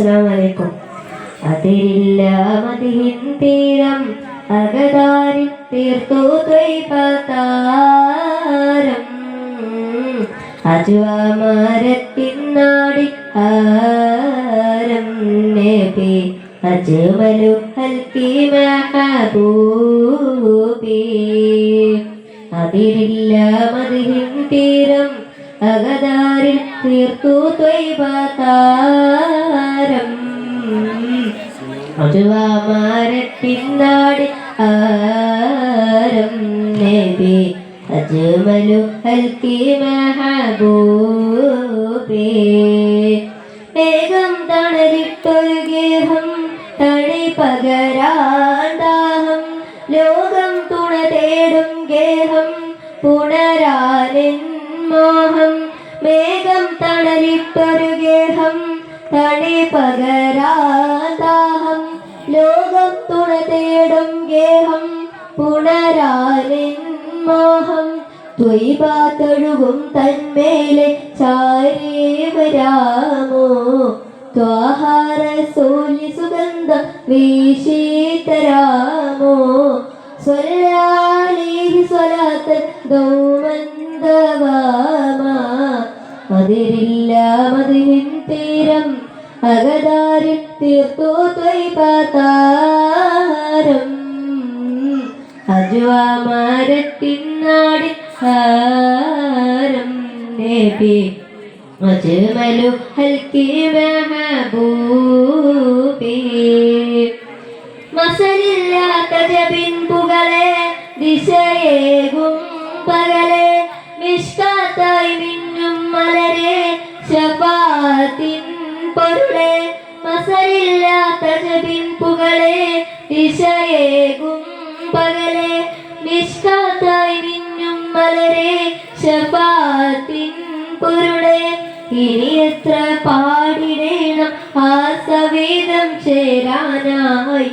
അസ്സലാമു അലൈക്കും അതിരില്ല മതിഹിൻ തീരം അകതാരി തീർത്തു ദ്വൈപതാരം. അജുവാമരത്തിനാടി ആരം നബി അജ്മലു ഹൽക്കി മഹബൂബി അതിരില്ല മതിഹിൻ തീരം അകതാരിൽ തീർത്തു ത്വൈപതാരം അജുവാമാരത്തിനാടി ആരം നബി അജ്മലു ഹൽക്കി മഹബൂബി. വേഗം തണലിട്ടൊരു ഗേഹം തണി പകരാണ്ടാഹം ലോകം തുണ തേടും ഗേഹം പുണരാലിൻ മോഹം. മേഘം തണലിട്ടൊരു തണി പകരാദാഹം ലോകം തുണ തേടും ഗേഹം പുണരാലിൻ മോഹം. ത്വൈപാത്തൊഴുകും തന്മേലെ ചാരേവരാമോ? ത്വാഹാര സൂലി സുഗന്ധം വീശീതരാമോ? സ്വലാലിഹി സ്വലാത്ത് ദൗമന്ദവാമ മതിരില്ല മതിരിൻ തീരം അകതാരിൽ തീർത്തു ത്വൈപതാരം അജുവാമാരത്തിനാടി ഹാരം നബി അജ്മലു ഹൽക്കി മഹബൂബി. മസലില്ലാത്ത ജബിൻപുകളെ ദിശയേകും പകലെ നിഷ്കാത്തായി മിന്നും മലരെ ശപാത്തിൻ പൊരുളെ മസലില്ലാത്ത ജപിൻ പുകളെ ദിശയേകും പകലെ നിഷ്കാത്തായി മിന്നും മലരെ ശപാത്തിൻ പൊരുളെ. ഇനി എത്ര പാടിടേണം ആ സവേദം ചേരാനായി.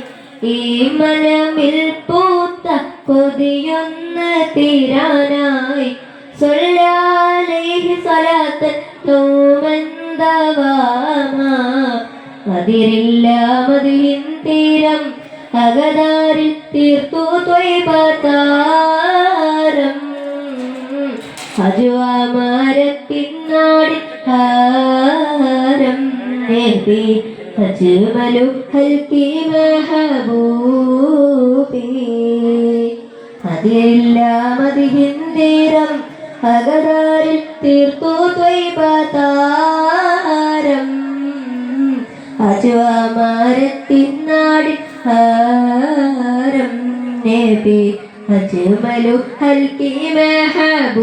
ഈ മനമിൽ പൂത്ത കൊതിയൊന്ന് തീരാനായി. സൊല്ലാലേഹി സ്വലാത്ത് തോമന്തവാമ അതിരില്ല മതിയിൻ തീരം അകതാരിൽ തീർത്തു ത്വൈപതാരം അജുവാമാരത്തിനാടി ഹാരം. നേർത്തി അജുമലു ഹൽക്കി മഹബൂബി അതില്ല മതിഹിന്ദീരം അകതാരിൽ തീർത്തു ത്വൈപതാരം അജുവാമാരത്തിനാടി ഹാരം നബി അജ്മലു ഹൽക്കി മഹബൂബി.